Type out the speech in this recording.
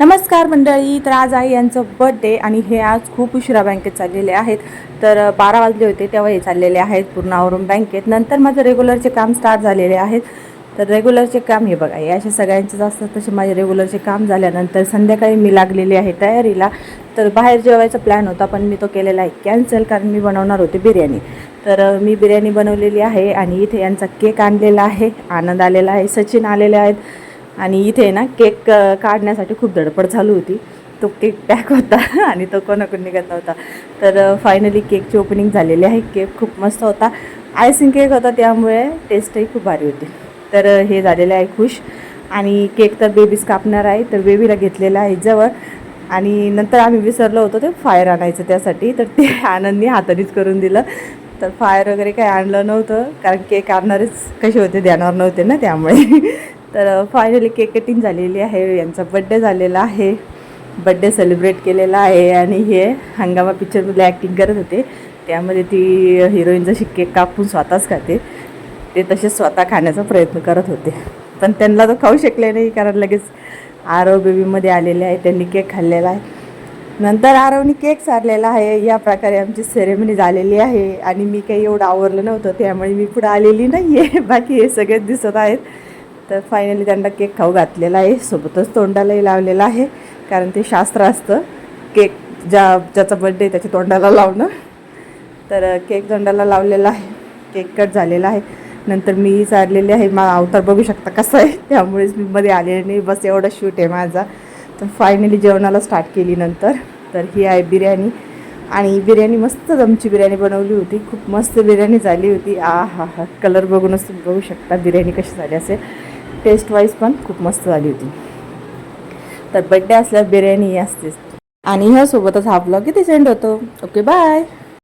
नमस्कार मंडळी तर आज आहे यांचं बर्थडे आणि हे आज खूप उशिरा बँकेत चाललेले आहेत. तर बारा वाजले होते तेव्हा हे चाललेले आहेत पूर्णावरून बँकेत नंतर माझं रेग्युलरचे काम स्टार्ट झालेले आहेत. तर रेग्युलरचे काम हे बघा हे असे सगळ्यांचेच असतात तसे माझे रेग्युलरचे काम झाल्यानंतर संध्याकाळी मी लागलेली आहे तयारीला. तर बाहेर जेवायचा प्लॅन होता पण मी तो केलेला आहे कॅन्सल कारण मी बनवणार होते बिर्याणी. तर मी बिर्याणी बनवलेली आहे आणि इथे यांचा केक आणलेला आहे. आनंद आलेला आहे सचिन आलेले आहेत. आणि इथे ना केक काढण्यासाठी खूप धडपड चालू होती. तो केक पॅक होता आणि तो कोणाकडून निघत नव्हता. तर फायनली केकची ओपनिंग झालेली आहे. केक खूप मस्त होता. आयसिंग केक होता त्यामुळे टेस्टही खूप भारी होती. तर हे झालेलं आहे खुश. आणि केक तर बेबीज कापणार आहे. तर बेबीला घेतलेलं आहे जवळ. आणि नंतर आम्ही विसरलो होतो ते फायर आणायचं त्यासाठी. तर ते आनंदनी हातानेच करून दिलं. तर फायर वगैरे काही आणलं नव्हतं. कारण केक आणणारेच कसे होते? ध्यानावर नव्हते ना त्यामुळे. तर फायनली केक कटिंग झालेली आहे यांचा बड्डे झालेला आहे बड्डे सेलिब्रेट केलेला आहे आणि हे हंगामा पिक्चरमध्ये ॲक्टिंग करत होते. त्यामध्ये ती हिरोईन जशी केक कापून स्वतःच खाते ते तसे स्वतः खाण्याचा प्रयत्न करत होते. पण त्यांना तर खाऊ शकले नाही कारण लगेच आरव बेबीमध्ये आलेले आहे त्यांनी केक खाल्लेला आहे. नंतर आरवनी केक सारलेला आहे या प्रकारे आमची सेरेमनी झालेली आहे आणि मी काही एवढं आवरलं नव्हतं त्यामुळे मी पुढं आलेली नाही आहे बाकी हे सगळेच दिसत आहेत. तर फायनली त्यांना केक खाऊ घातलेला आहे. सोबतच तोंडालाही लावलेला आहे. कारण ते शास्त्र असतं. केक ज्या ज्याचा बड्डे त्याच्या तोंडाला लावणं. तर केक तोंडाला लावलेला आहे. केक कट झालेला आहे. नंतर मी चाललेली आहे. मा अवतार बघू शकता कसं आहे. त्यामुळेच मी मध्ये आलेले नाही. बस एवढा शूट आहे माझा. तर फायनली जेवणाला स्टार्ट केली नंतर. तर ही आहे बिर्याणी. आणि बिर्याणी मस्त दमची बिर्याणी बनवली होती. खूप मस्त बिर्याणी झाली होती. आ हा हा कलर बघूनच तुम्ही बघू शकता बिर्याणी कशी झाली असेल. टेस्ट वाईज पण खूप मस्त झाली होती. तर बड्डे असल्यावर बिर्याणी असतेच. आणि ह्यासोबतच हा ब्लॉग इथे सेंड होतो. Okay bye